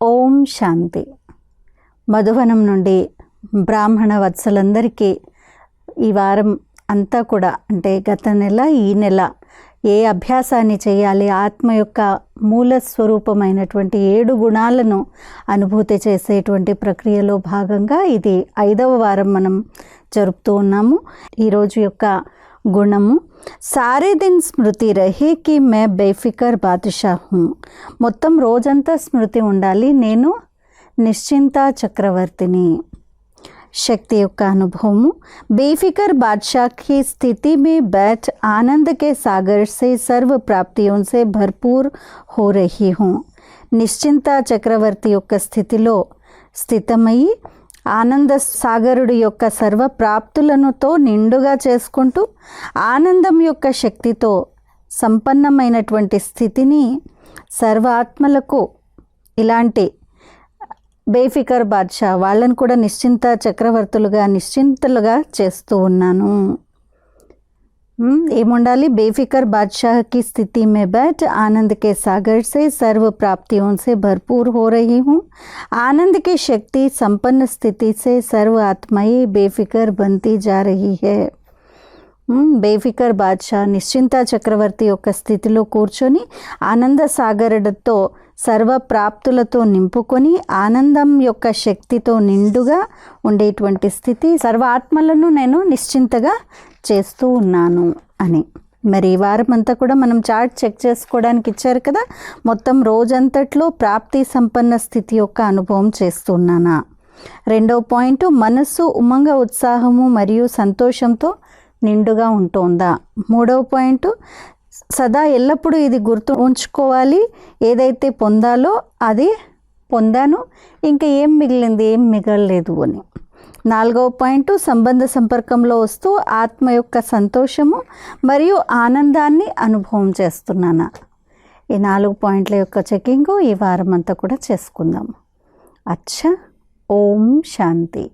ఓం శాంతి. మధువనం నుండి బ్రాహ్మణ వత్సలందరికీ ఈ వారం అంతా కూడా అంటే గత నెల ఈ నెల ఏ అభ్యాసాన్ని చేయాలి ఆత్మ యొక్క మూల స్వరూపమైనటువంటి ఏడు గుణాలను అనుభూతి చేసేటువంటి ప్రక్రియలో భాగంగా ఇది ఐదవ వారం మనం జరుపుతూ ఉన్నాము. ఈరోజు యొక్క గుణము సారే దిన్ స్మృతి రహే కి మే బేఫికర్ బాదుషా హూ మొత్తం రోజంతా స్మృతి ఉండాలి నేను నిశ్చింత చక్రవర్తిని శక్తి యొక్క అనుభవము बेफिक्र बादशाह की स्थिति में बैठ आनंद के सागर से सर्व प्राप्तियों से भरपूर हो रही हूँ నిశ్చింత చక్రవర్తి యొక్క స్థితిలో స్థితమయ్యి ఆనంద సాగరుడు యొక్క సర్వ ప్రాప్తులనుతో నిండుగా చేసుకుంటూ ఆనందం యొక్క శక్తితో సంపన్నమైనటువంటి స్థితిని సర్వాత్మలకు ఇలాంటి బేఫికర్ బాద్షా వాళ్ళని కూడా నిశ్చింత చక్రవర్తులుగా నిశ్చింతలుగా చేస్తూ ఉన్నాను. हम्म, मुंडाली, बेफिक्र बादशाह की स्थिति में बैठ, आनंद के सागर से सर्व प्राप्तियों से भरपूर हो रही हूँ। आनंद की शक्ति, संपन्न स्थिति से सर्व आत्माई बेफिक्र बनती जा रही है। బేఫికర్ బాద్షా నిశ్చింత చక్రవర్తి యొక్క స్థితిలో కూర్చొని ఆనంద సాగరుడితో సర్వ ప్రాప్తులతో నింపుకొని ఆనందం యొక్క శక్తితో నిండుగా ఉండేటువంటి స్థితి సర్వ ఆత్మలను నేను నిశ్చింతగా చేస్తూ ఉన్నాను అని. మరి ఈ వారం అంతా కూడా మనం చార్ట్ చెక్ చేసుకోవడానికి ఇచ్చారు కదా? మొత్తం రోజంతట్లో ప్రాప్తి సంపన్న స్థితి యొక్క అనుభవం చేస్తున్నానా? రెండో పాయింట్ మనస్సు ఉమంగ ఉత్సాహము మరియు సంతోషంతో నిండుగా ఉంటుందా? మూడవ పాయింట్ సదా ఎల్లప్పుడూ ఇది గుర్తు ఉంచుకోవాలి. ఏదైతే పొందాలో అది పొందాను. ఇంకా ఏం మిగిలింది ఏం మిగలలేదు అని. నాలుగవ పాయింట్ సంబంధ సంపర్కంలో వస్తూ ఆత్మ యొక్క సంతోషము మరియు ఆనందాన్ని అనుభవం చేస్తున్నాను? ఈ నాలుగు పాయింట్ల యొక్క చెకింగ్ ఈ వారం అంతా కూడా చేసుకుందాం. అచ్చా ఓం శాంతి.